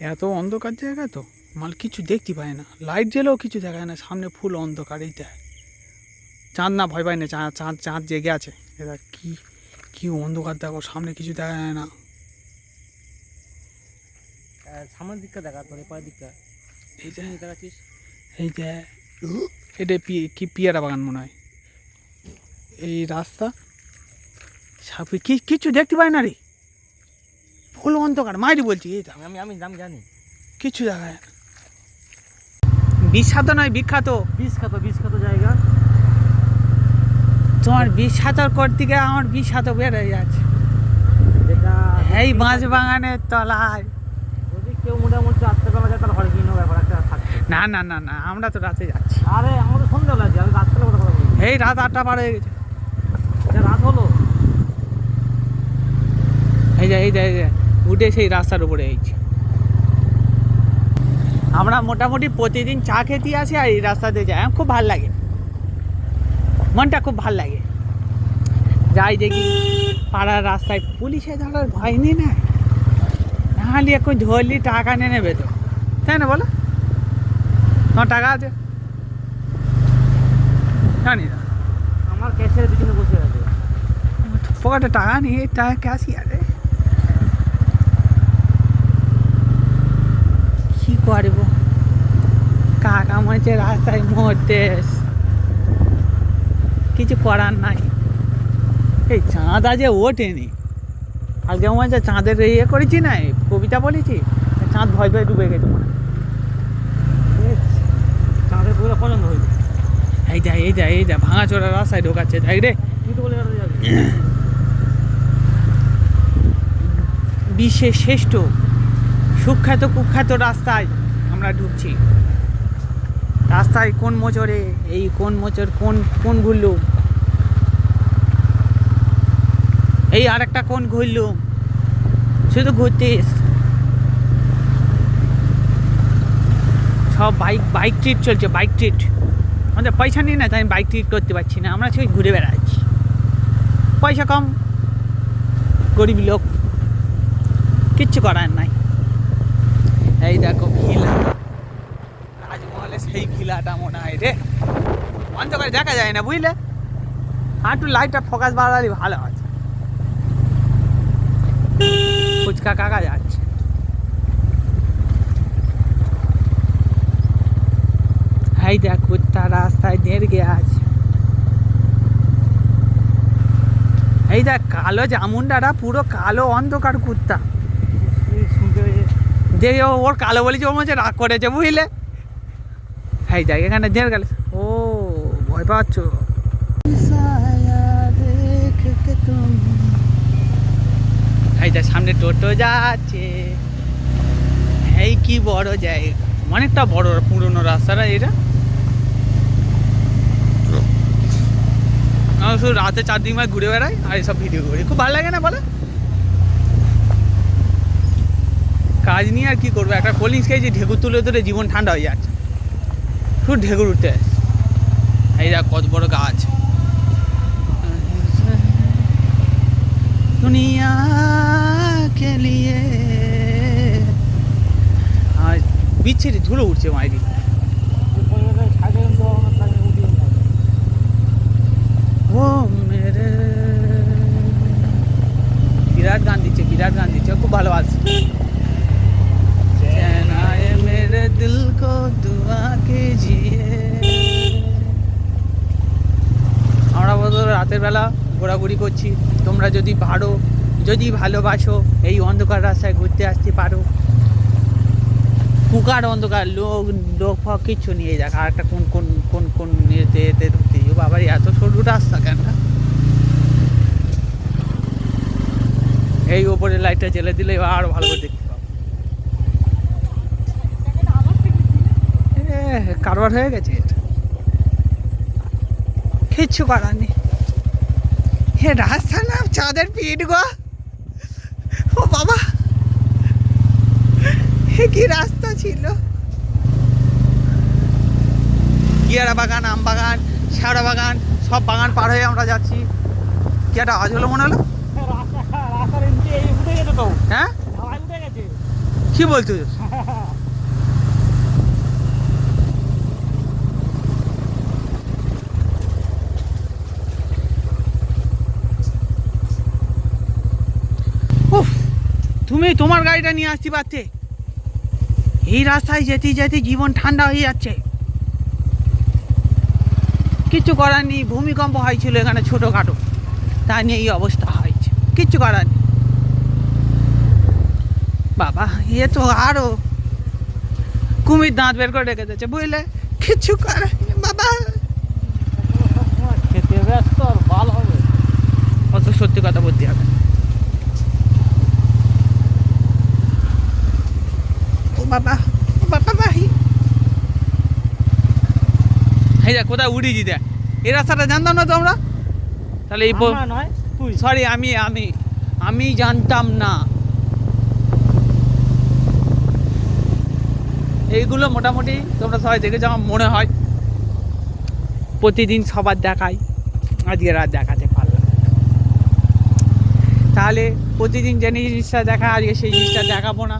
এত অন্ধকার জায়গা তো? মাল কিছু দেখতে পায় না। লাইট জ্বেলেও কিছু দেখায় না। সামনে ফুল অন্ধকার এইটা। চাঁদ না ভয় পায় না। চাঁদ চাঁদ চাঁদ জেগে আছে। এরা কি কি অন্ধকার দেখো সামনে কিছু দেখা যায় না সামনের দিকটা দেখা তোর এপার দিকটা। এই যে। দেখাচ্ছিস? এই যে এটা কি পিয়ারা বাগান মনে হয়। এই রাস্তা। সাপে কি কিছু দেখতে পায় না রে। ফুল অন্ধকার মাইরি বলছি আমি আমি আমি জানি। কিছু না বিখ্যাত নয় বিখ্যাত। বিখ্যাত বিখ্যাত জায়গা। তোমার বিষ সাঁতার করতে গিয়ে আমার বিষ বের হয়ে যাচ্ছে এই বাঁশ বাগানের তলায়। যদি কেউ মোটামুটি রাত্রেবেলা যায় তাহলে হরে কিনো ব্যাপার একটা না না না না আমরা তো রাতে যাচ্ছি। আরে আমাদের সন্ধ্যাবেলা আছে আমি রাত্রেবেলা কথা বলি এই রাত আটটা পার হয়ে গেছে। এটা রাত হলো। এই যে এই যে এই যে। উঠে সেই রাস্তার উপরে এইছি আমরা মোটামুটি প্রতিদিন চা খেতে আসি আর এই রাস্তাতে যাই। খুব ভালো লাগে। মনটা খুব ভালো লাগে। যাই দেখি পাড়ার রাস্তায় পুলিশে ধরার ভয় নেই না। নাহলে এখন ধরলি টাকা নিয়ে নেবে তো। তাই না বলো? তোমার টাকা আছে? জানি না। আমার ক্যাশের পিছনে বসে আছে। পকেটে টাকা নিয়ে টাকা ক্যাশই আছে। কি করব। কাকা মনে রাস্তায় মরতে কিছু করার নাই। এই চাঁদ আজে ওঠেনি। কালকে মনে হচ্ছে চাঁদের ইয়ে করেছি না কবিতা বলেছি চাঁদ ভয় ভয় ডুবে গেছে মনে চাঁদের পুরো পছন্দ হয়েছে এই যা এই যা এই যা ভাঙা চোরা রাস্তায় ঢোকাচ্ছে তাই রে। বিশ্বের শ্রেষ্ঠ সুখ্যাত কুখ্যাত রাস্তায় আমরা ঢুকছি। রাস্তায় কোন মোচরে এই কোন মোচর কোন কোন ঘুরলুম? এই আরেকটা কোন ঘুরলুম? শুধু ঘুরতে সব বাইক বাইক ট্রিট চলছে, বাইক ট্রিট। আমাদের পয়সা নেই না, তাই আমি বাইক ট্রিট করতে পারছি না। আমরা সেই ঘুরে বেড়াচ্ছি। পয়সা কম, গরিব লোক। কিচ্ছু করার নাই। এই দেখো ভিলা রাজমহলে সেই ভিলাটা মনে হয় রে। অন্ধকারে দেখা যায় না, বুঝলে? একটু লাইটটা ফোকাস বাড়ালে ভালো আছে ফুচকা কাকা যাচ্ছে। এই দেখ, কুত্তা রাস্তায় দেড় গে আছে। এই দেখ, কালো জামুন্ডাটা পুরো কালো অন্ধকার কুত্তা। যে ওর কালো বলেছে ও মধ্যে রাগ করেছে, বুঝলে? এই দেখ, এখানে দের গেলে। ও, ভয় পাচ্ছ? এই দেখ, সামনে টোটো যাচ্ছে। এই কি বড় জায়গা। অনেকটা বড়, পুরনো রাস্তাটা এটা? শুধু রাতে চারদিক মাস ঘুরে বেড়াই, আর এসব ভিডিও করি। খুব ভালো লাগে না বলে? কাজ নিয়ে আর কি করব? একটা কোল্ড ড্রিঙ্কস খেয়েছি, ঢেকুর তুলে ধরে জীবন ঠান্ডা হয়ে যাচ্ছে। শুধু ঢেকুর উঠতে। এই দেখ কত বড় গাছ। দুনিয়া আর বিচ্ছিরি ধুলো উঠছে মাইরি। রাতের বেলা ঘোরাঘুরি করছি। তোমরা যদি পারো, যদি ভালোবাসো, এই অন্ধকার রাস্তায় ঘুরতে আসতে পারো। কুকার অন্ধকার, লোক লোক ফক কিচ্ছু নিয়ে যাক আর একটা কোন কোন কোন কোন এতে এতে ঢুকতে। বাবার, এত সরু রাস্তা কেন? এই ওপরে লাইটটা জ্বেলে দিলে আরও ভালো করে দেখতে পাবো। কারবার হয়ে গেছে কিচ্ছু করার নেই। রাস্তা না চাঁদের পিঠ গো। ও বাবা হে কি রাস্তা ছিল? কিয়ারা বাগান আম বাগান শেওড়া বাগান সব বাগান পার হয়ে আমরা যাচ্ছি। কি একটা আজ হলো মনে হলো? রাস্তার হ্যাঁ? কি বলছো তুমি তোমার গাড়িটা নিয়ে আসতে পারতে। এই রাস্তায় যেতে যেতে জীবন ঠান্ডা হয়ে যাচ্ছে। কিচ্ছু করার নেই, ভূমিকম্প হয়েছিল এখানে ছোটোখাটো। তা নিয়ে এই অবস্থা হয়েছে। কিচ্ছু করার নেই। বাবা, এ তো আরও কুমির দাঁত বের করে রেখে দিয়েছে, বুঝলে? কিচ্ছু করার বাবা খেতে ব্যস্ত আর ভালো হবে অত সত্যি কথা বলতে হবে ও বাবা ও বাবা ভাই এই দেখ কোথায় উড়িয়েছি দেখ। এই রাস্তাটা জানতাম না তোমরা? তাহলে এই আমরা নয় তুই। সরি আমি আমি আমি জানতাম না। এইগুলো মোটামুটি তোমরা সবাই দেখেছ আমার মনে হয়। প্রতিদিন সবার দেখাই। আজকে রাত দেখাতে পারলাম তাহলে প্রতিদিন যে জিনিসটা দেখা আজকে সেই জিনিসটা দেখাবো না।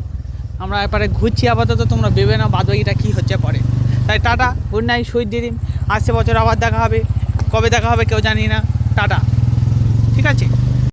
আমরা এবারে ঘুরছি আপাতত তোমরা ভেবে না বাদবাকিটা কী হচ্ছে পরে। তাই tata good night sweet dream. আসছে বছর আবার দেখা হবে, কবে দেখা হবে কেউ জানি না, টাটা। ঠিক আছে?